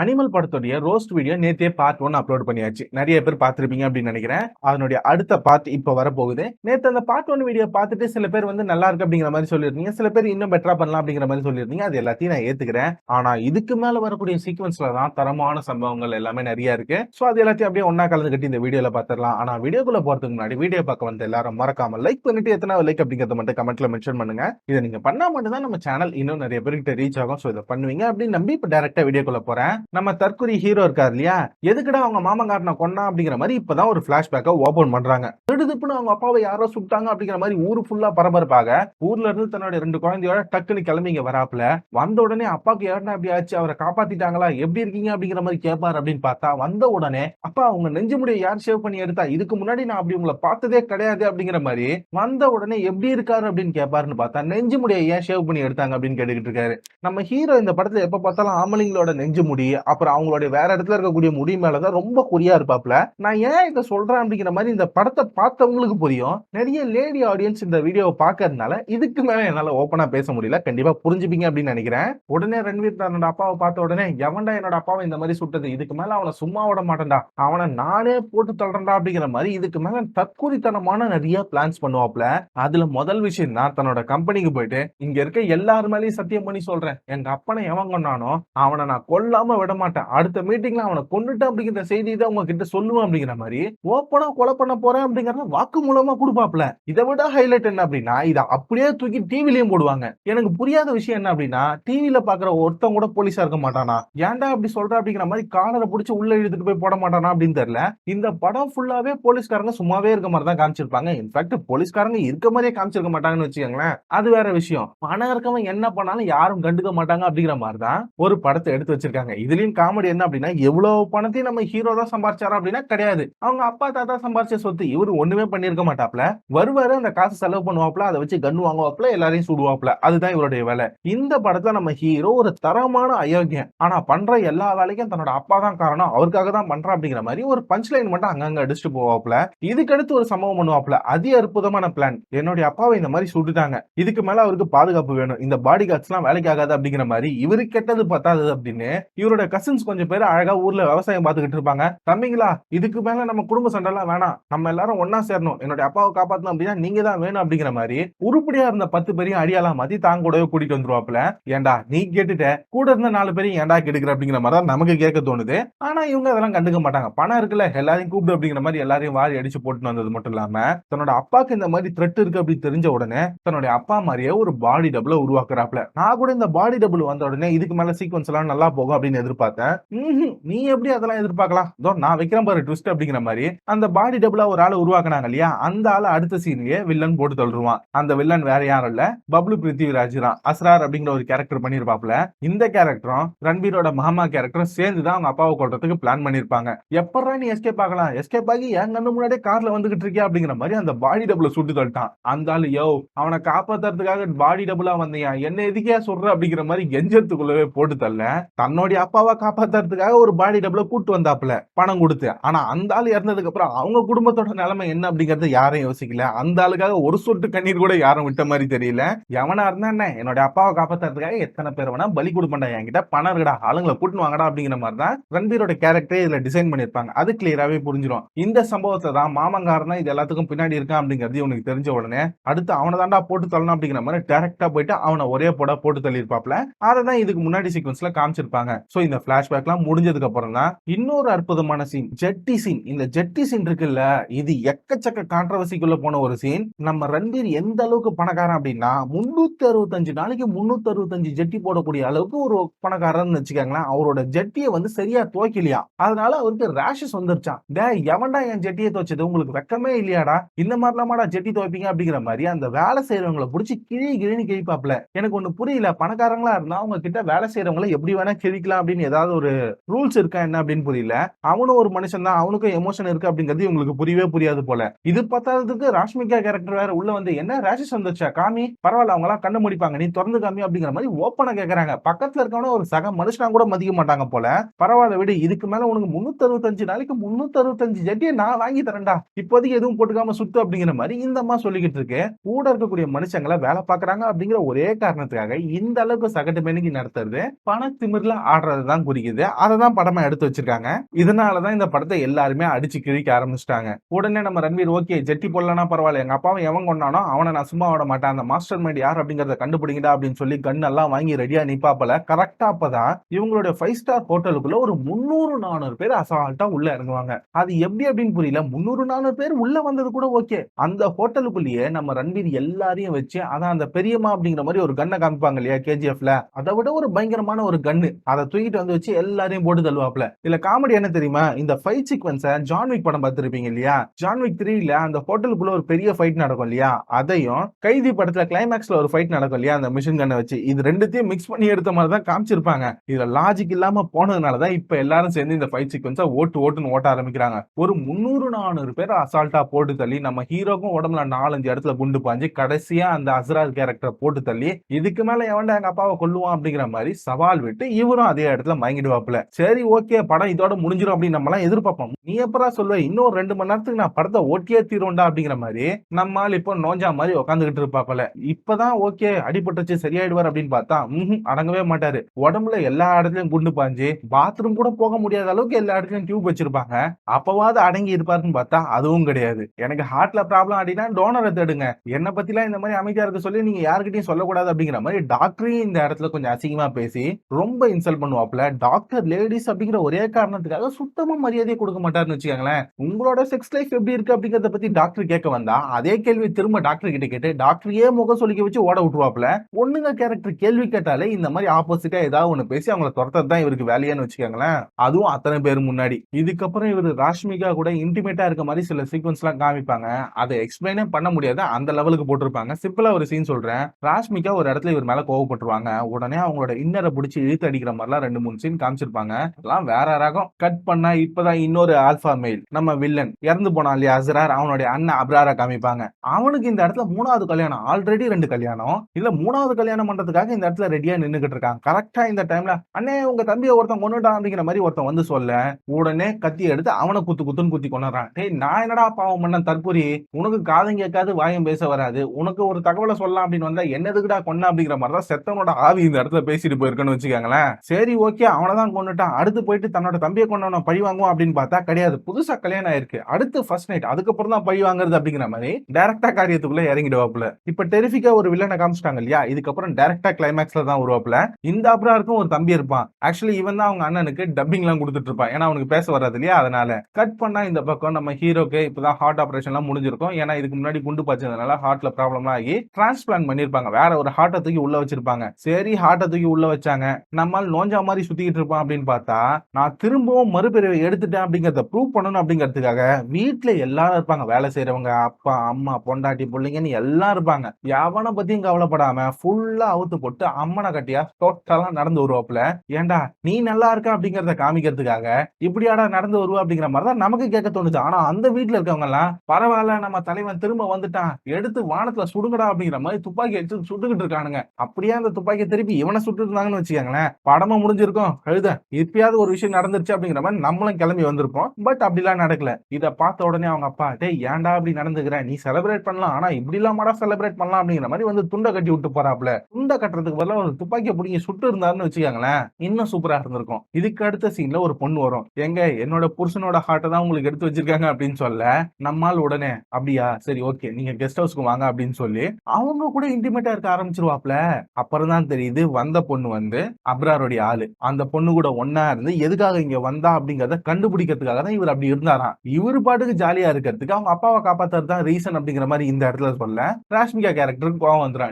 Animal படத்துடைய roast video நேத்தே part one upload பண்ணியாச்சு. நிறைய பேர் பார்த்திருப்பீங்க அப்படின்னு நினைக்கிறேன். அதனுடைய அடுத்த பார்ட் இப்போ வரப்போகுது. நேற்று அந்த பார்ட் ஒன் வீடியோ பார்த்துட்டு சில பேர் வந்து நல்லா இருக்கு அப்படிங்கிற மாதிரி சொல்லியிருந்தீங்க. சில பேர் இன்னும் பெட்டரா பண்ணலாம் அப்படிங்கிற மாதிரி சொல்லியிருந்தீங்க. அது எல்லாத்தையும் நான் ஏத்துக்கிறேன். ஆனா இதுக்கு மேல வரக்கூடிய சீக்வன்ஸ்ல தான் தரமான சம்பவங்கள் எல்லாமே நிறைய இருக்கு. ஸோ அது எல்லாத்தையும் அப்படியே ஒன்னா கலந்து கட்டி இந்த வீடியோல பார்த்துடலாம். ஆனா வீடியோக்குள்ள போறதுக்கு முன்னாடி வீடியோ பார்க்க வந்து எல்லாரும் மறக்காம லைக் பண்ணிட்டு எத்தனை லைக் அப்படிங்கிறத மட்டும் கமெண்ட்ல மென்ஷன் பண்ணுங்க. இதை நீங்க பண்ணா மட்டும் தான் நம்ம சேனல் இன்னும் நிறைய பேருக்கிட்ட ரீச் ஆகும். ஸோ இதை பண்ணுவீங்க அப்படின்னு நம்பி இப்போ டேரக்டா வீடியோக்குள்ள போறேன். நம்ம தற்குறி ஹீரோ இருக்கார் இல்லையா எதுக்குடா அவங்க மாமங்காரனை கொன்னா அப்படிங்கிற மாதிரி இப்பதான் ஒரு பிளாஷ்பேக்கை ஓபன் பண்றாங்க. திடுதுப்புன்னு அவங்க அப்பாவை யாரோ சுட்டாங்க அப்படிங்கிற மாதிரி ஊரு ஃபுல்லா பரபரப்பாக. ஊர்ல இருந்து தன்னோட ரெண்டு குழந்தையோட டக்குன்னு கிளம்பி இங்க வராப்புல. வந்த உடனே அப்பாவுக்கு ஏன்னா அப்படி ஆச்சு? அவரை காப்பாத்திட்டாங்களா? எப்படி இருக்கீங்க அப்படிங்கிற மாதிரி கேட்பாரு அப்படின்னு பார்த்தா வந்த உடனே அப்பா அவங்க நெஞ்சு முடியை யார் சேவ் பண்ணி எடுத்தா? இதுக்கு முன்னாடி நான் அப்படி உங்களை பார்த்ததே கிடையாது அப்படிங்கிற மாதிரி வந்த உடனே எப்படி இருக்காரு அப்படின்னு கேட்பாருன்னு பார்த்தா நெஞ்சு முடியை ஏன் ஷேவ் பண்ணி எடுத்தாங்க அப்படின்னு கேட்டுக்கிட்டு இருக்காரு. நம்ம ஹீரோ இந்த படத்துல எப்ப பார்த்தாலும் ஆம்பளைங்களோட நெஞ்சு முடி அப்புறம் அவங்களுடைய வேற இடத்துல இருக்கக்கூடிய முடி மேலதான் ரொம்ப குறியா இருப்பாப்ல நான் ஏன் இதை சொல்றேன் அப்படிங்கிற மாதிரி இந்த படத்தை பார்த்தவங்களுக்கு புரியும். நிறைய லேடி ஆடியன்ஸ் இந்த வீடியோவை பார்க்கறதுனால இதுக்கு மேல என்னால ஓப்பனா பேச முடியல. கண்டிப்பா புரிஞ்சுப்பீங்க அப்படின்னு நினைக்கிறேன். உடனே ரன்வீர் தன்னோட அப்பாவை பார்த்த உடனே எவன்டா என்னோட அப்பாவை இந்த மாதிரி சுட்டது? இதுக்கு மேல அவனை சும்மா விட மாட்டேன்டா. அவனை நானே போட்டு தள்ளுறேன்டா அப்படிங்கிற மாதிரி இதுக்கு மேல தற்கொலைத்தனமான நிறைய பிளான்ஸ் பண்ணுவாப்ல அதுல முதல் விஷயம் தான் தன்னோட கம்பெனிக்கு போயிட்டு இங்க இருக்க எல்லாரு மேலயும் சத்தியம் பண்ணி சொல்றேன். எங்க அப்பனை எவன் கொண்டானோ அவனை நான் கொல்லாம விட மாட்டேன் அடுத்த மீட்டிங்ல அவனை கொண்டுட்டேன் அப்படிங்கிற செய்தி தான் உங்ககிட்ட சொல்லுவேன் அப்படிங்கிற மாதிரி ஓப்பனா கொலை பண்ண போறேன் அப்படிங்கறத வாக்கு மூலமா கொடுப்பாப்ல இதை விட ஹைலைட் என்ன அப்படின்னா இதை அப்படியே தூக்கி டிவிலையும் போடுவாங்க. எனக்கு புரியாத விஷயம் என்ன அப்படின்னா டிவில பாக்குற ஒருத்தன் கூட போலீஸா இருக்க மாட்டானா? ஏன்டா அப்படி சொல்ற அப்படிங்கிற மாதிரி காலரை பிடிச்சி உள்ள இழுத்துட்டு போய் போட மாட்டானா அப்படின்னு தெரியல. இந்த படம் ஃபுல்லாவே போலீஸ்காரங்க சும்மாவே இருக்க மாதிரி தான் காமிச்சிருப்பாங்க. இன்ஃபேக்ட் போலீஸ்காரங்க இருக்க மாதிரியே காமிச்சிருக்க மாட்டாங்கன்னு வச்சுக்கோங்களேன். அது வேற விஷயம். பணம் இருக்கவன் என்ன பண்ணாலும் யாரும் கண்டுக்க மாட்டாங்க அப்படிங்கிற மாதிரி தான் ஒரு படத்தை எடுத்து வச்சிருக்காங்க. இது இதுலயும் காமெடி என்ன அப்படின்னா எவ்வளவு பணத்தையும் நம்ம ஹீரோ தான் சம்பாரிச்சாரா அப்படின்னா கிடையாது. அவங்க அப்பா தாத்தா சம்பாரிச்ச சொத்து இவர் ஒண்ணுமே பண்ணிருக்க மாட்டாப்ல. வருவாரு அந்த காசு செலவு பண்ணுவாப்ல அதை வச்சு கன் வாங்குவாப்ல எல்லாரையும் சுடுவாப்ல. அதுதான் இவருடைய வேலை. இந்த படத்துல நம்ம ஹீரோ ஒரு தரமான அயோக்கியம் ஆனா பண்ற எல்லா வேலைக்கும் தன்னோட அப்பா தான் காரணம். அவருக்காக தான் பண்றான் அப்படிங்கிற மாதிரி ஒரு பஞ்ச் லைன் மட்டும் அங்கங்க அடிச்சுட்டு போவாப்ல. இதுக்கடுத்து ஒரு சம்பவம் பண்ணுவாப்ல. அதி அற்புதமான பிளான் என்னுடைய அப்பாவை இந்த மாதிரி சுட்டுட்டாங்க. இதுக்கு மேல அவருக்கு பாதுகாப்பு வேணும். இந்த பாடி கார்ட்ஸ் எல்லாம் வேலைக்கு ஆகாது அப்படிங்கிற மாதிரி இவரு கெட்டது பத்தாது அப்படின்னு இவரோட கசின்ஸ் கொஞ்சம் பேர் அழகா ஊர்ல விவசாயம் பார்த்துக்கிட்டு இருப்பாங்க. தம்பிங்களா இதுக்கு மேல நம்ம குடும்ப சண்டை எல்லாம் வேணாம். நம்ம எல்லாரும் ஒன்னா சேரணும். என்னுடைய அப்பாவை காப்பாத்தணும் அப்படின்னா நீங்க தான் வேணும் அப்படிங்கிற மாதிரி உருப்படியா இருந்த பத்து பேரையும் அடியாலா மாத்தி தாங்க கூடவே கூட்டிட்டு வந்துருவாப்ல ஏன்டா நீ கேட்டுட்ட. கூட இருந்த நாலு பேரையும் ஏன்டா கெடுக்கிற அப்படிங்கிற மாதிரி தான் நமக்கு கேட்க தோணுது. ஆனா இவங்க அதெல்லாம் கண்டுக்க மாட்டாங்க. பணம் இருக்குல்ல எல்லாரையும் கூப்பிடு அப்படிங்கிற மாதிரி எல்லாரையும் வாரி அடிச்சு போட்டுட்டு வந்தது மட்டும் இல்லாம தன்னோட அப்பாக்கு இந்த மாதிரி த்ரெட் இருக்கு அப்படி தெரிஞ்ச உடனே தன்னுடைய அப்பா மாதிரியே ஒரு பாடி டபுள உருவாக்குறாப்ல நான் கூட இந்த பாடி டபுள் வந்த உடனே இதுக்கு மேல சீக்வன்ஸ் எல்லாம் நல்லா போகும் அப்படின்னு எதிர்பார்த்தேன். நீ எப்படி அதெல்லாம் எதிர்பார்க்கலாம்? இதோ நான் வைக்கிறேன் பாரு ட்விஸ்ட் அப்படிங்கிற மாதிரி. அந்த பாடி டபுளா ஒரு ஆளை உருவாக்குனாங்க இல்லையா? அந்த ஆளை அடுத்த சீன்லயே வில்லன் போட்டு தள்ளுவான் அந்த வில்லன் வேற யாரும் இல்ல. பப்ளு பிருத்திவிராஜ் தான். அஸ்ரார் அப்படிங்கிற ஒரு கேரக்டர் பண்ணிருப்பாப்ல இந்த கேரக்டரும் ரன்பீரோட மாமா கேரக்டரும் சேர்ந்து தான் அவங்க அப்பாவை கொள்றதுக்கு பிளான் பண்ணிருப்பாங்க எப்படா நீ எஸ்கேப் ஆகலாம் எஸ்கேப் ஆகி என் கண்ணு முன்னாடியே கார்ல வந்துகிட்டு இருக்கியா? அப்படிங்கிற மாதிரி அந்த பாடி டபுள சுட்டு தள்ளிட்டான். அந்த ஆளு யோ அவனை காப்பாத்துறதுக்காக பாடி டபுளா வந்தியா? என்ன எதுக்கே சொல்ற? அப்படிங்கிற மாதிரி கெஞ்சத்துக்குள்ளவே போட்டு தள்ள தன்னுடைய அப்பாவை காப்பாத்துறதுக்காக ஒரு பாடி டபுள கூட்டு வந்தாப்புல பணம் கொடுத்து. ஆனா அந்த ஆள் இறந்ததுக்கு அப்புறம் அவங்க குடும்பத்தோட நிலைமை என்ன அப்படிங்கறது யாரும் யோசிக்கல. அந்த ஆளுக்காக ஒரு சொட்டு கண்ணீர் கூட யாரும் விட்ட மாதிரி தெரியல. எவனா இருந்தா என்ன? என்னோட அப்பாவை காப்பாத்துறதுக்காக எத்தனை பேர் வேணா பலி கொடுப்பண்டா என்கிட்ட? பணம் இருக்குடா ஆளுங்களை கூட்டு வாங்கடா அப்படிங்கிற மாதிரி தான் ரன்பீரோட கேரக்டரே இதுல டிசைன் பண்ணிருப்பாங்க அது கிளியராவே புரிஞ்சிடும் இந்த சம்பவத்தை தான் மாமங்காரன் தான் இது எல்லாத்துக்கும் பின்னாடி இருக்கான் அப்படிங்கிறது இவனுக்கு தெரிஞ்ச உடனே அடுத்து அவனை தாண்டா போட்டு தள்ளணும் அப்படிங்கிற மாதிரி டேரக்டா போயிட்டு அவனை ஒரே போட போட்டு தள்ளியிருப்பாப்ல அதை தான் இதுக்கு முன்னாடி சீக்வன்ஸ்ல காமிச்சிருப்பாங்க. சோ இந்த பிளாஷ்பேக்லாம் முடிஞ்சதுக்கு அப்புறம் தான் இன்னொரு அற்புதமான சீன் ஜெட்டி சீன் இந்த ஜெட்டி சீன் இருக்குல்ல இது எக்கச்சக்க கான்ட்ரவர்சிக்குள்ள போன ஒரு சீன் நம்ம ரன்பீர் எந்த அளவுக்கு பணக்காரன் அப்படின்னா முன்னூத்தி அறுபத்தஞ்சு நாளைக்கு முன்னூத்தி அறுபத்தஞ்சு ஜெட்டி போடக்கூடிய அளவுக்கு ஒரு பணக்காரன் வச்சுக்கோங்களேன். அவரோட ஜெட்டியை வந்து சரியா துவைக்கலையா. அதனால அவருக்கு ரேஷஸ் வந்துருச்சான் டே எவன்டா என் ஜெட்டியை துவைச்சது? உங்களுக்கு வெக்கமே இல்லையாடா. இந்த மாதிரிலாமாடா ஜெட்டி துவைப்பீங்க அப்படிங்கிற மாதிரி அந்த வேலை செய்யறவங்களை பிடிச்சி கிழி கிழின்னு கிழிப்பாப்ல. எனக்கு ஒண்ணு புரியல. பணக்காரங்களா இருந்தா அவங்க கிட்ட வேலை செய்யறவங்களை எப்படி வேணா கிழிக்கலாம் அப்படின்னு ஏதாவது ஒரு ரூல்ஸ் இருக்கா என்ன அப்படின்னு புரியல. அவனும் ஒரு மனுஷன் தான். அவனுக்கும் எமோஷன் இருக்கு அப்படிங்கிறது இவங்களுக்கு புரியவே புரியாது போல. இது பத்தாததுக்கு ராஷ்மிகா கேரக்டர் வேற உள்ள வந்து என்ன? ரேஷஸ் வந்துச்சா காமி? பரவாயில்ல அவங்க எல்லாம் கண்ணு முடிப்பாங்க. நீ திறந்து காமி அப்படிங்கிற மாதிரி ஓப்பனா கேக்குறாங்க. பக்கத்துல இருக்கவன ஒரு சக மனுஷனா கூட மதிக்க மாட்டாங்க போல. பரவாயில்ல விடு. இதுக்கு மேல உனக்கு முன்னூத்தி அறுபத்தஞ்சு நாளைக்கு முன்னூத்தி அறுபத்தஞ்சு ஜட்டியை நான் வாங்கி தரேன்டா. இப்போதைக்கு எதுவும் போட்டுக்காம சுத்து அப்படிங்கிற மாதிரி இந்த அம்மா சொல்லிக்கிட்டு இருக்கு. கூட இருக்கக்கூடிய மனுஷங்களை வேலை பாக்குறாங்க அப்படிங்கிற ஒரே காரணத்துக்காக இந்த அளவுக்கு சகட்டு மேனிக்கு நடத்துறது. பண திமிர்ல ஆடுறது தான் குறிக்குது. அதை தான் படமா எடுத்து வச்சிருக்காங்க. இதனால தான் இந்த படத்தை எல்லாருமே அடிச்சு கிழிக்க ஆரம்பிச்சிட்டாங்க. உடனே நம்ம ரன்வீர் ஓகே ஜெட்டி போடலனா பரவாயில்ல. எங்க அப்பாவை எவன் கொண்டானோ அவனை நான் சும்மா விட மாட்டேன். அந்த மாஸ்டர் மைண்ட் யார் அப்படிங்கறத கண்டுபிடிங்கடா அப்படின்னு சொல்லி கன் எல்லாம் வாங்கி ரெடியா நிப்பாப்பல. கரெக்டா அப்பதான் இவங்களுடைய ஃபைவ் ஸ்டார் ஹோட்டலுக்குள்ள ஒரு முந்நூறு நானூறு பேர் அசால்ட்டா உள்ள இறங்குவாங்க. அது எப்படி அப்படின்னு புரியல. முந்நூறு நானூறு பேர் உள்ள வந்தது கூட ஓகே அந்த ஹோட்டலுக்குள்ளேயே நம்ம ரன்வீர் எல்லாரையும் வச்சு அதான் அந்த பெரியம்மா அப்படிங்கிற மாதிரி ஒரு கன்னை காமிப்பாங்க இல்லையா கேஜிஎஃப்ல அதை விட ஒரு பயங்கரமான ஒரு கன்னு அதை தூக்கிட்டு வந்து வச்சு எல்லாரையும் போட்டு தள்ளுவாப்ல இதுல காமெடி என்ன தெரியுமா? இந்த ஃபைட் சீக்வன்ஸை ஜான்விக் படம் பார்த்திருப்பீங்க இல்லையா? ஜான்விக் த்ரீல அந்த ஹோட்டலுக்குள்ள ஒரு பெரிய ஃபைட் நடக்கும் இல்லையா? அதையும் கைதி படத்துல கிளைமேக்ஸ்ல ஒரு ஃபைட் நடக்கும் இல்லையா? அந்த மிஷின் கண்ணை வச்சு. இது ரெண்டுத்தையும் மிக்ஸ் பண்ணி எடுத்த மாதிரி தான் காமிச்சிருப்பாங்க. இதுல லாஜிக் இல்லாம போனதுனாலதான் இப்ப எல்லாரும் சேர்ந்து இந்த ஃபைட் சீக்வன்ஸை ஓட்டு ஓட்டுன்னு ஓட்ட ஆரம்பிக்கிறாங்க. ஒரு முந்நூறு நானூறு பேர் அசால்ட்டா போட்டு தள்ளி நம்ம ஹீரோக்கும் உடம்புல நாலஞ்சு இடத்துல குண்டு பாஞ்சு கடைசியா அந்த அசரால் கேரக்டரை போட்டு தள்ளி இதுக்கு மேல எவன்டா எங்க அப்பாவை கொல்லுவான் அப்படிங்கிற மாதிரி சவால் விட்டு இவரும் அதே இடத்துல மயங்கிடுவாப்புல. சரி ஓகே படம் இதோட முடிஞ்சிடும் அப்படின்னு நம்ம எல்லாம் எதிர்பார்ப்போம். நீ எப்பரா சொல்லுவ? இன்னும் ரெண்டு மணி நேரத்துக்கு நான் படத்தை ஓட்டியே தீரும்டா அப்படிங்கிற மாதிரி நம்மால் இப்போ நோஞ்சா மாதிரி உட்காந்துக்கிட்டு இருப்பாப்பல. இப்பதான் ஓகே அடிபட்டுச்சு சரியாயிடுவார் அப்படின்னு பார்த்தா ம்ஹும் அடங்கவே மாட்டாரு. உடம்புல எல்லா இடத்துலயும் குண்டு பாஞ்சு பாத்ரூம் கூட போக முடியாத அளவுக்கு எல்லா இடத்துலயும் டியூப் வச்சிருப்பாங்க. அப்பவாவது அடங்கி இருப்பாருன்னு பார்த்தா அதுவும் கிடையாது. எனக்கு ஹார்ட்ல ப்ராப்ளம் அப்படின்னா டோனரை தேடுங்க. என்ன பத்திலாம் இந்த மாதிரி அமைதியா இருக்க சொல்லி நீங்க யாருக்கிட்டையும் சொல்லக்கூடாது அப்படிங்கிற மாதிரி டாக்டரையும் இந்த இடத்துல கொஞ்சம் அசிங்கமா பேசி ரொம்ப இன்சல்ட் பண்ணுவாப்ல டாக்டர் லேடிஸ் அப்படிங்கிற ஒரே காரணத்துக்காக சுத்தமா மரியாதையை கொடுக்க மாட்டாருன்னு வச்சுக்கோங்களேன். உங்களோட செக்ஸ் லைஃப் எப்படி இருக்கு அப்படிங்கறத பத்தி டாக்டர் கேட்க வந்தா அதே கேள்வி திரும்ப டாக்டர் கிட்ட கேட்டு டாக்டரையே முக சொல்லிக்க வச்சு ஓட விட்டுருவாப்ல பொண்ணுங்க கேரக்டர் கேள்வி கேட்டாலே இந்த மாதிரி ஆப்போசிட்டா ஏதாவது ஒண்ணு பேசி அவங்கள துரத்தது தான் இவருக்கு வேலையான்னு வச்சுக்கோங்களேன். அதுவும் அத்தனை பேர் முன்னாடி. இதுக்கப்புறம் இவர் ராஷ்மிகா கூட இன்டிமேட்டா இருக்க மாதிரி சில சீக்வன்ஸ் எல்லாம் காமிப்பாங்க. அதை எக்ஸ்பிளைனே பண்ண முடியாது. அந்த லெவலுக்கு போட்டிருப்பாங்க. சிம்பிளா ஒரு சீன் சொல்றேன். ராஷ்மிகா ஒரு இடத்துல இவர் மேல கோவப்பட்டுருவாங்க. உடனே அவங்களோட இன்னரை பிடிச்சி இழுத்து அடிக்கிற மாதிரிலாம் ரெண்டு ரெண்டு மூணு சீன் காமிச்சிருப்பாங்க. எல்லாம் வேற ரகம். கட் பண்ணா இப்பதான் இன்னொரு ஆல்பா மெயில் நம்ம வில்லன் இறந்து போனான் இல்லையா அசரார்? அவனுடைய அண்ணன் அப்ராரா காமிப்பாங்க. அவனுக்கு இந்த இடத்துல மூணாவது கல்யாணம் ஆல்ரெடி ரெண்டு கல்யாணம். இல்ல மூணாவது கல்யாணம் பண்றதுக்காக இந்த இடத்துல ரெடியா நின்னுகிட்டு இருக்காங்க. கரெக்டா இந்த டைம்ல அண்ணே உங்க தம்பியை ஒருத்தன் கொண்டுட்டான் அப்படிங்கிற மாதிரி ஒருத்தன் வந்து சொல்ல உடனே கத்தி எடுத்து அவனை குத்து குத்துன்னு குத்தி கொண்டுறான் டேய் நான் என்னடா பாவம் பண்ண தற்புரி உனக்கு காதும் கேட்காது வாயும் பேச வராது. உனக்கு ஒரு தகவலை சொல்லலாம் அப்படின்னு வந்தா என்னதுக்குடா கொன்ன? அப்படிங்கிற மாதிரி தான் செத்தவனோட ஆவி இந்த இடத்துல பேசிட்டு போயிருக்கேன்னு வச்சுக்காங்களேன். சரி ஓகே அவனை தான் கொண்டுட்டான் அடுத்து போயிட்டு தன்னோட தம்பியை கொண்டவன பழி வாங்குவான் அப்படின்னு பார்த்தா கிடையாது. புதுசா கல்யாணம் ஆயிருக்கு. அடுத்து ஃபர்ஸ்ட் நைட் அதுக்கப்புறம் தான் பழி வாங்குறது அப்படிங்கிற மாதிரி டேரக்டா காரியத்துக்குள்ள இறங்கிடுவாப்புல. இப்ப டெரிஃபிக்கா ஒரு வில்லனை காமிச்சிட்டாங்க இல்லையா? இதுக்கப்புறம் டேரக்டா கிளைமேக்ஸ்ல தான் வருவாப்புல. இந்த அப்ராருக்கும் ஒரு தம்பி இருப்பான். ஆக்சுவலி இவன் தான் அவங்க அண்ணனுக்கு டப்பிங் எல்லாம் கொடுத்துட்டு இருப்பான். ஏன்னா அவனுக்கு பேச வராது இல்லையா? அதனால கட் பண்ணா இந்த பக்கம் நம்ம ஹீரோக்கு இப்பதான் ஹார்ட் ஆபரேஷன் எல்லாம் முடிஞ்சிருக்கும். ஏன்னா இதுக்கு முன்னாடி குண்டு பாய்ச்சதுனால ஹார்ட்ல ப்ராப்ளம் ஆகி டிரான்ஸ்பிளான் பண்ணிருப்பாங்க. வேற ஒரு ஹார்ட்டை தூக்கி உள்ள வச்சிருப்பாங்க. சரி ஹார்ட்டை தூக்கி உள்ள வச்சாங்க. நம்மால் நோஞ்சா மாதிரி சுத்திக்கிட்டு இருப்பான் அப்படின்னு பார்த்தா நான் திரும்பவும் மறுபிறவை எடுத்துட்டேன் அப்படிங்கறத ப்ரூவ் பண்ணணும் அப்படிங்கிறதுக்காக வீட்டுல எல்லாரும் இருப்பாங்க. வேலை செய்யறவங்க அப்பா அம்மா பொண்டாட்டி பிள்ளைங்கன்னு எல்லாம் இருப்பாங்க. எவனை பத்தியும் கவலைப்படாம ஃபுல்லா அவுத்து போட்டு அம்மனை கட்டியா டோட்டலா நடந்து வருவாப்புல. ஏன்டா நீ நல்லா இருக்க அப்படிங்கறத காமிக்கிறதுக்காக இப்படியாடா நடந்து வருவா அப்படிங்கிற மாதிரி தான் நமக்கு கேட்க தோணுச்சு ஆனா அந்த வீட்டுல இருக்கவங்க எல்லாம் பரவாயில்ல நம்ம தலைவன் திரும்ப வந்துட்டான் எடுத்து வானத்துல சுடுங்கடா அப்படிங்கிற மாதிரி துப்பாக்கி எடுத்து சுட்டுக்கிட்டு இருக்கானுங்க. அப்படியே அந்த துப்பாக்கி திருப்பி இவனை சுட்டு இருந்தாங்கன்னு வச்சுக்கோங்களேன் படமா முடிஞ்சிருக்கும் கழுத. எப்பயாவது ஒரு விஷயம் நடந்துருச்சு அப்படிங்கிற மாதிரி நம்மளும் கிளம்பி வந்திருப்போம். பட் அப்படிலாம் நடக்கல. இதை பார்த்த உடனே அவங்க அப்பா டேய் ஏன்டா அப்படி நடந்துக்கிற? நீ செலிப்ரேட் பண்ணலாம். ஆனா இப்படி இல்லாமடா செலிப்ரேட் பண்ணலாம் அப்படிங்கிற மாதிரி வந்து துண்டை கட்டி விட்டு போறாப்ல துண்டை கட்டுறதுக்கு பதிலாக ஒரு துப்பாக்கியை பிடிங்கி சுட்டு இருந்தாருன்னு வச்சுக்கோங்களேன் இன்னும் சூப்பரா இருந்திருக்கும். இதுக்கு அடுத்த சீன்ல ஒரு பொண்ணு வரும். எங்க என்னோட புருஷனோட ஹார்ட்டை தான் உங்களுக்கு எடுத்து வச்சிருக்காங்க அப்படின்னு சொல்ல நம்மால் உடனே அப்படியா? சரி ஓகே நீங்க கெஸ்ட் ஹவுஸ்க்கு வாங்க அப்படின்னு சொல்லி அவங்க கூட இன்டிமேட்டா இருக்க ஆரம்பிச்சிருவாப்ல அப்புறம் தான் தெரியுது வந்த பொண்ணு வந்து அப்ராருடைய ஆளு. அந்த பொண்ணு கூட ஒன்னா இருந்து எதுக்காக இங்க வந்தா அப்படிங்கறத கண்டுபிடிக்கிறதுக்காக தான் இவர் அப்படி இருந்தாராம் இவர் பாட்டுக்கு ஜாலியா இருக்கிறதுக்கு அவங்க அப்பாவை காப்பாத்துறது தான் ரீசன் அப்படிங்கிற மாதிரி இந்த இடத்துல சொல்ல ராஷ்மிகா கேரக்டருக்கு கோவம் வந்துடும்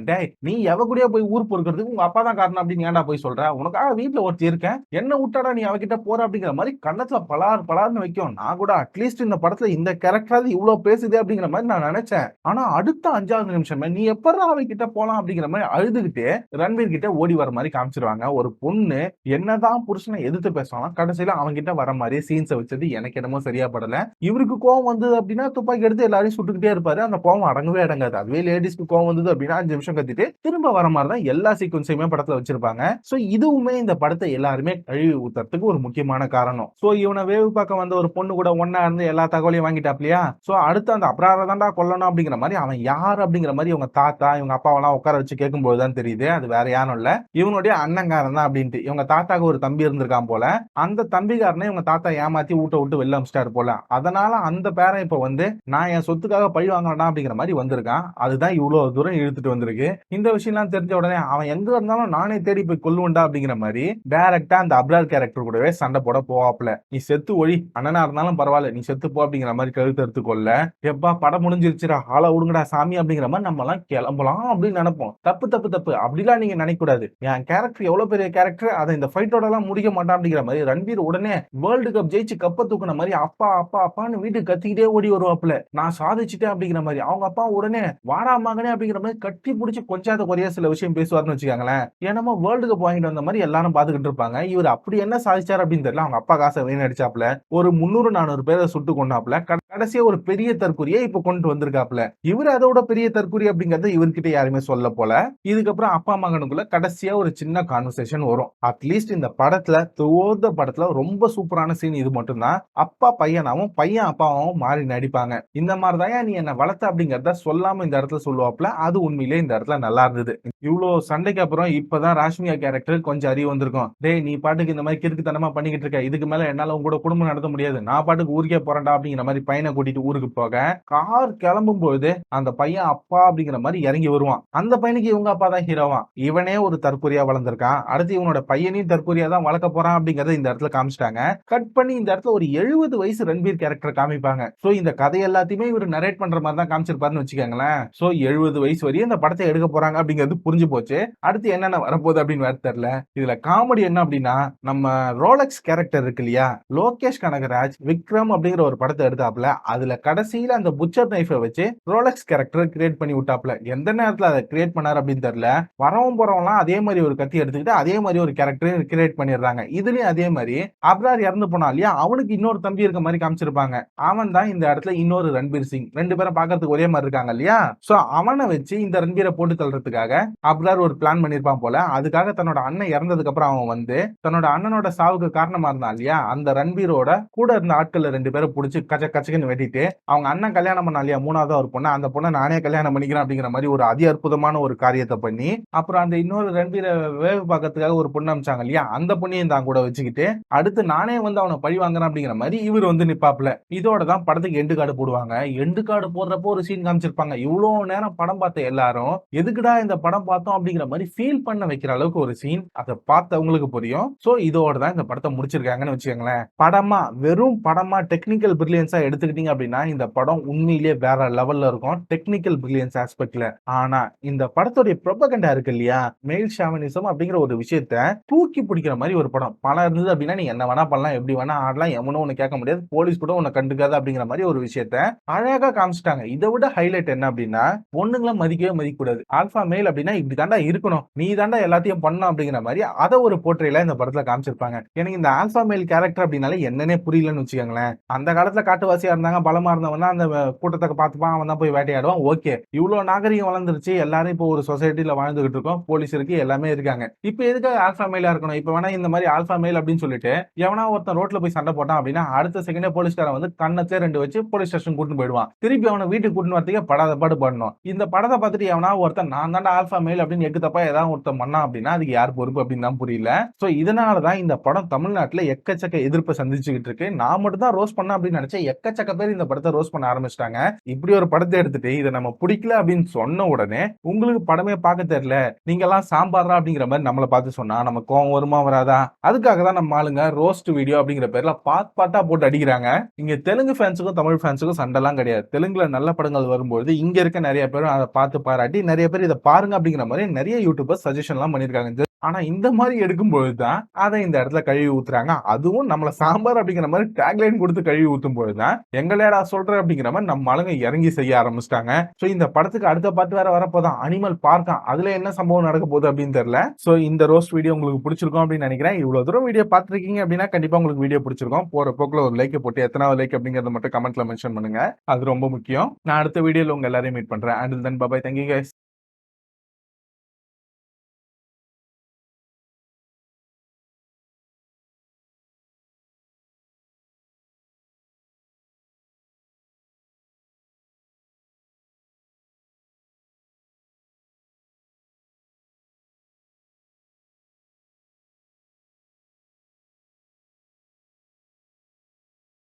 நீ எவ கூடயா போய் ஊர் பொறுக்கிறதுக்கு உங்க அப்பா தான் காரணம் அப்படின்னு ஏன்டா போய் சொல்ற? உனக்காக வீட்டுல ஒருத்தி இருக்கேன். என்ன விட்டாடா நீ அவகிட்ட போற அப்படிங்கிற மாதிரி கண்ணத்துல பலார் பலார்னு வைக்கும். நான் கூட அட்லீஸ்ட் இந்த படத்துல இந்த கேரக்டராவது இவ்வளவு பேசுதே அப்படிங்கிற மாதிரி நான் நினைச்சேன். ஆனா அடுத்த அஞ்சாவது நிமிஷமே நீ எப்படா அவகிட்ட போலாம் அப்படிங்கிற மாதிரி அழுதுகிட்டு ரன்வீர் கிட்ட ஓடி வர மாதிரி காமிச்சிருவாங்க. ஒரு பொண்ணு என்னதான் புருஷனை எதிர்த்து பேசலாம் கடைசியில அவங்க கிட்ட வர மாதிரி சீன்ஸை வச்சது எனக்கு என்னமோ சரியா படல. இவருக்கு கோவம் வந்தது அப்படின்னா துப்பாக்கி எடுத்து எல்லாரையும் சுட்டுக்கிட்டே இருப்பாரு. அந்த கோவம் அடங்கவே அடங்காது. அதுவே லேடிஸ்க்கு கோவம் வந்தது அப்படின்னா அஞ்சு நிமிஷம் கத்திட்டு திரும்ப வர மாதிரி தான் எல்லா சீக்வன்ஸையுமே படத்துல வச்சிருப்பாங்க. சோ இதுவுமே இந்த படத்தை எல்லாருமே கழுவி ஊத்துறதுக்கு ஒரு முக்கியமான காரணம். சோ இவனை வேவு பார்க்க வந்த ஒரு பொண்ணு கூட ஒன்னா இருந்து எல்லா தகவலையும் வாங்கிட்டாப்லையா? சோ அடுத்து அந்த அப்ரார தான்டா கொல்லணும் அப்படிங்கிற மாதிரி அவன் யார் அப்படிங்கிற மாதிரி இவங்க தாத்தா இவங்க அப்பாவெல்லாம் உட்கார வச்சு கேட்கும்போது தான் தெரியுது. அது வேற யாரும் இல்ல. இவனுடைய அண்ணங்காரன் தான் அப்படின்ட்டு. இவங்க தாத்தா தாத்தாக்கு ஒரு தம்பி இருந்திருக்கான் போல அந்த தம்பிக்காரனை இவங்க தாத்தா ஏமாத்தி ஊட்ட விட்டு வெளில அமிச்சிட்டாரு போல. அதனால அந்த பேரன் இப்ப வந்து நான் என் சொத்துக்காக பழி வாங்கலாம் அப்படிங்கிற மாதிரி வந்திருக்கான். அதுதான் இவ்வளவு தூரம் இழுத்துட்டு வந்திருக்கு. இந்த விஷயம்லாம் தெரிஞ்ச உடனே அவன் எங்க இருந்தாலும் நானே தேடி போய் கொல்லுவேன்டா அப்படிங்கிற மாதிரி டைரக்டா அந்த அப்ரார் கேரக்டர் கூடவே சண்டை போட போவாப்ல நீ செத்து ஒழி அண்ணனா இருந்தாலும் பரவாயில்ல நீ செத்து போ அப்படிங்கிற மாதிரி கழுத்து எடுத்து கொள்ள எப்பா படம் முடிஞ்சிருச்சுடா ஆள விடுங்கடா சாமி அப்படிங்கிற மாதிரி நம்ம எல்லாம் கிளம்பலாம் அப்படின்னு நினைப்போம். தப்பு தப்பு தப்பு. அப்படிலாம் நீங்க நினைக்க கூடாது என் கேரக்டர் எவ்வளவு பெரிய கேரக்டர் அதை இந்த ஃபைட்டோட எல்லாம் முடிக்க மாட்டான் அப்படிங்கிற மாதிரி ரன்பீர் உடனே வேர்ல்டு கப் ஜெயிச்சு கப்ப தூக்குன மாதிரி அப்பா அப்பா அப்பான்னு வீட்டுக்கு கத்திக்கிட்டே ஓடி வருவாப்புல. நான் சாதிச்சுட்டேன் அப்படிங்கிற மாதிரி. அவங்க அப்பா உடனே வாடா மகனே அப்படிங்கிற மாதிரி கட்டி பிடிச்சி கொஞ்சாத குறைய சில விஷயம் பேசுவார்னு வச்சுக்காங்களேன். ஏன்னா வேர்ல்டு கப் வாங்கிட்டு வந்த மாதிரி எல்லாரும் பாத்துக்கிட்டு இருப்பாங்க. இவர் அப்படி என்ன சாதிச்சார் அப்படின்னு தெரியல. அவங்க அப்பா காசை வீணடிச்சாப்ல ஒரு முந்நூறு நானூறு பேரை சுட்டு கொண்டாப்ல கடைசியா ஒரு பெரிய தற்கொலையை இப்ப கொண்டு வந்திருக்காப்ல இவர் அதோட பெரிய தற்கொலை அப்படிங்கறத இவர்கிட்ட யாருமே சொல்ல போல. இதுக்கப்புறம் அப்பா மகனுக்குள்ள கடைசியா ஒரு சின்ன கான்வர்சேஷன் வரும். அட்லீஸ்ட் இந்த படத்துல துவோத படத்துல ரொம்ப சூப்பரான சீன் இது மட்டும்தான். அப்பா பையனாவும் பையன் அப்பாவும் மாறி நடிப்பாங்க. இந்த மாதிரிதான் நீ என்ன வளர்த்த அப்படிங்கறத சொல்லாம இந்த இடத்துல சொல்லுவாப்ல அது உண்மையிலே இந்த இடத்துல நல்லா இருந்தது. இவ்வளவு சண்டைக்கு அப்புறம் இப்பதான் ராஷ்மியா கேரக்டர் கொஞ்சம் அறிவு வந்திருக்கும். டேய் நீ பாட்டுக்கு இந்த மாதிரி கிறுக்குத்தனமா பண்ணிக்கிட்டு இருக்க. இதுக்கு மேல என்னால உங்க குடும்பம் நடத்த முடியாது. நான் பாட்டுக்கு ஊருக்கே போறேன்டா அப்படிங்கிற மாதிரி பையன் கூட்டிட்டு ஊருக்கு போக கார் கிளம்பும் பொழுது அந்த பையன் அப்பா அப்படிங்கிற மாதிரி இறங்கி வருவான். அந்த பையனுக்கு இவங்க அப்பா தான் ஹீரோவான் இவனே ஒரு தற்கொலையா வளர்ந்திருக்கான். அடுத்து இவனோட பையனையும் தற்கொலையா தான் வளர்க்க போறான் அப்படிங்கறத இந்த இடத்துல காமிச்சிட்டாங்க. கட் பண்ணி இந்த இடத்துல ஒரு எழுபது வயசு ரன்பீர் கேரக்டர் காமிப்பாங்க. சோ இந்த கதை எல்லாத்தையுமே இவர் நரேட் பண்ற மாதிரி தான் காமிச்சிருப்பாருன்னு வச்சுக்கோங்களேன். சோ எழுபது வயசு வரையும் இந்த படத்தை எடுக்க போறாங்க அப்படிங்கிறது புரிஞ்சு போச்சு. அடுத்து என்னென்ன வரப்போகுது அப்படின்னு வேற தெரியல. இதுல காமெடி என்ன அப்படின்னா நம்ம ரோலக்ஸ் கேரக்டர் இருக்கு இல்லையா? லோகேஷ் கனகராஜ் விக்ரம் அப்படிங்கிற ஒரு படத்தை எடுத்தாப்ல அதுல கடைசியில அந்த புச்சர் நைஃபை வச்சு ரோலக்ஸ் கேரக்டர் கிரியேட் பண்ணி விட்டாப்ல எந்த நேரத்துல அதை கிரியேட் பண்ணார் அப்படின்னு தெரியல. வரவும் போறவங்களாம் அதே மாதிரி ஒரு கத்தி எடுத்துக்கிட்டு அதே மாதிரி ஒரு கேரக்டர் கிரியேட் பண்ணிடுறாங்க. இதுலயும் அதே மாதிரி அப்ரார் இறந்து போனா இல்லையா அவனுக்கு இன்னொரு தம்பி இருக்க மாதிரி காமிச்சிருப்பாங்க. அவன் தான் இந்த இடத்துல இன்னொரு ரன்பீர் சிங். ரெண்டு பேரும் பாக்குறதுக்கு ஒரே மாதிரி இருக்காங்க இல்லையா? சோ அவனை வச்சு இந்த ரன்பீரை போட்டு தள்ளுறதுக்காக அப்ரார் ஒரு பிளான் பண்ணிருப்பான் போல. அதுக்காக தன்னோட அண்ணன் இறந்ததுக்கு அப்புறம் அவன் வந்து தன்னோட அண்ணனோட சாவுக்கு காரணமா இருந்தான் இல்லையா அந்த ரன்பீரோட கூட இருந்த ஆட்கள்ல ரெண்டு பேரும் பிடிச்சி கச்ச கச்சக்குன்னு வெட்டிட்டு அவங்க அண்ணன் கல்யாணம் பண்ணா இல்லையா மூணாவது ஒரு பொண்ணு அந்த பொண்ணை நானே கல்யாணம் பண்ணிக்கிறேன் அப்படிங்கிற மாதிரி ஒரு அதி அற்புதமான ஒரு காரியத்தை பண்ணி அப்புறம் அந்த இன்னொரு ரன்பீரை வேவு பார்க்கறதுக்காக ஒரு பொண்ணு அமிச்சாங்க இல்லையா அந்த பொண்ணையும் தான் கூட வச்சுக்கிட்டு அடுத்து நானே வந்து அவனை பழி வாங்குறேன் அப்படிங்கிற மாதிரி இவர் வந்து நிப்பாப்ல இதோட தான் படத்துக்கு எண்டு கார்டு போடுவாங்க. எண்டு கார்டு போடுறப்போ ஒரு சீன் காமிச்சிருப்பாங்க. இவ்வளவு நேரம் படம் பார்த்த எல்லாரும் எதுக்குடா இந்த படம் பார்த்தோம் அப்படிங்கிற மாதிரி ஃபீல் பண்ண வைக்கிற அளவுக்கு ஒரு சீன் அதை பார்த்தவங்களுக்கு புரியும். ஸோ இதோட தான் இந்த படத்தை முடிச்சிருக்காங்கன்னு வச்சுக்கோங்களேன். படமா வெறும் படமா டெக்னிக்கல் பிரில்லியன்ஸா எடுத்துக்கிட்டீங்க அப்படின்னா இந்த படம் உண்மையிலேயே வேற லெவல்ல இருக்கும். டெக்னிக்கல் பிரில்லியன்ஸ் ஆஸ்பெக்ட்ல ஆனா இந்த படத்துடைய ப்ரொபகண்டா இருக்கு இல்லையா? மெயில் ஷாவனிசம் அப்படிங்கிற ஒரு விஷயத்த தூக்கி பிடிக்கிற மாதிரி ஒரு படம். பணம் இருந்தது அப்படின்னா நீ என்ன வேணா பண்ணலாம் எப்படி வேணா ஆடலாம் எவனும் ஒன்னு கேட்க முடியாது. போலீஸ் கூட உன்னை கண்டுக்காது அப்படிங்கிற மாதிரி ஒரு விஷயத்த அழகா காமிச்சிட்டாங்க. இதை விட ஹைலைட் என்ன அப்படின்னா பொண்ணுங்களை மதிக்கவே மதிக்க கூடாது ஆல்பா மேல் அப்படின்னா இப்படி தாண்டா இருக்கணும். நீ தாண்டா எல்லாத்தையும் பண்ணணும் அப்படிங்கிற மாதிரி அதை ஒரு போர்ட்ரேல இந்த படத்துல காமிச்சிருப்பாங்க. எனக்கு இந்த ஆல்பா மேல் கேரக்டர் அப்படின்னாலே என்னன்னே புரியலன்னு வச்சுக்கோங்களேன். அந்த காலத்துல காட்டுவாசியா இருந்தாங்க பலமா இருந்தவன் தான் அந்த கூட்டத்தை பார்த்துப்பான் அவன் தான் போய் வேட்டையாடுவான். ஓகே. இவ்வளவு நாகரிகம் வளர்ந்துருச்சு. எல்லாரும் இப்போ ஒரு சொசைட்டில வாழ்ந்துகிட்டு இருக்கோம். போலீஸ் இருக்கு எல்லாமே இருக்காங்க. இப்போ எதுக்காக ஆல்பா மேலா இருக்கணும்? இப்போ வேணா இந்த மாதிரி ஆல்பா மேல் அப்படின்னு சொல்லிட்டு எவனா ஒருத்தன் ரோட்ல போய் சண்டை போட்டான் அப்படின்னா அடுத்த செகண்டே போலீஸ்காரன் வந்து கண்ணத்துல ரெண்டு வச்சு போலீஸ் ஸ்டேஷன் கூட்டிட்டு போயிடுவான். திருப்பி அவனை வீட்டுக்கு கூட்டு வரதுக்கே படாத பாடு பண்ணணும் இந்த படத்தை பார்த்துட்டு எவனா ஒருத்தன் நான் தாண்டா ஆல்பா மேல் அப்படின்னு எக்கு தப்பா ஏதாவது ஒருத்தன் பண்ணா அப்படின்னா அதுக்கு யார் பொறுப்பு அப்படின்னு தான் புரியல. சோ இதனாலதான் இந்த படம் தமிழ்நாட்டுல எக்கச்சக்க எதிர்ப்பை சந்திச்சுக்கிட்டு இருக்கு. நான் மட்டும் தான் ரோஸ் பண்ண அப்படின்னு நினைச்சேன். எக்கச்சக்க பேர் இந்த படத்தை ரோஸ் பண்ண ஆரம்பிச்சிட்டாங்க. இப்படி ஒரு படத்தை எடுத்துட்டு இதை நம்ம பிடிக்கல அப்படின்னு சொன்ன உடனே உங்களுக்கு படமே பார்க்க தெரியல. நீங்க எல்லாம் சாம்பாரா அப்படிங்கிற மாதிரி நம்மளை பார்த்து சொன்னா நம்ம கோவம் வருமா வராதா? அதுக்காக தான் நம்ம ஆளுங்க ரோஸ்ட் வீடியோ அப்படிங்கிற பேர்ல பாட் பாட்டா போட்டு அடிக்கிறாங்க. இங்க தெலுங்கு ஃபேன்ஸுக்கும் தமிழ் ஃபேன்ஸுக்கும் சண்டைலாம் கிடையாது. தெலுங்குல நல்ல படங்கள் வரும்போது இங்க இருக்க நிறைய பேரும் அதை பார்த்து பாராட்டி நிறைய பேர் இதை பாருங்க அப்படிங்கிற மாதிரி நிறைய யூடியூபர்ஸ் சஜஷன் எல்லாம் பண்ணிருக்காங்க ஆனா இந்த மாதிரி எடுக்கும்போது தான் அதை இந்த இடத்துல கழுவி ஊத்துறாங்க. அதுவும் நம்மள சாம்பார் அப்படிங்கிற மாதிரி டேக்லைன் கொடுத்து கழுவி ஊத்தும் போது தான் எங்களேடா சொல்ற அப்படிங்கிற மாதிரி நம்ம ஆளுங்க இறங்கி செய்ய ஆரம்பிச்சிட்டாங்க. ஸோ இந்த படத்துக்கு அடுத்த பாட்டு வேற வரப்போதான். அனிமல் பார்க்கான் அதுல என்ன சம்பவம் நடக்க போகுது அப்படின்னு தெரியல. ஸோ இந்த ரோஸ்ட் வீடியோ உங்களுக்கு பிடிச்சிருக்கும் அப்படின்னு நினைக்கிறேன். இவ்வளவு தூரம் வீடியோ பார்த்துருக்கீங்க அப்படின்னா கண்டிப்பா உங்களுக்கு வீடியோ பிடிச்சிருக்கும். போற போக்குல ஒரு லைக் போட்டு எத்தனாவது லைக் அப்படிங்கறத மட்டும் கமெண்ட்ல மென்ஷன் பண்ணுங்க. அது ரொம்ப முக்கியம். நான் அடுத்த வீடியோல உங்க எல்லாரையும் மீட் பண்றேன். And then bye bye thank you guys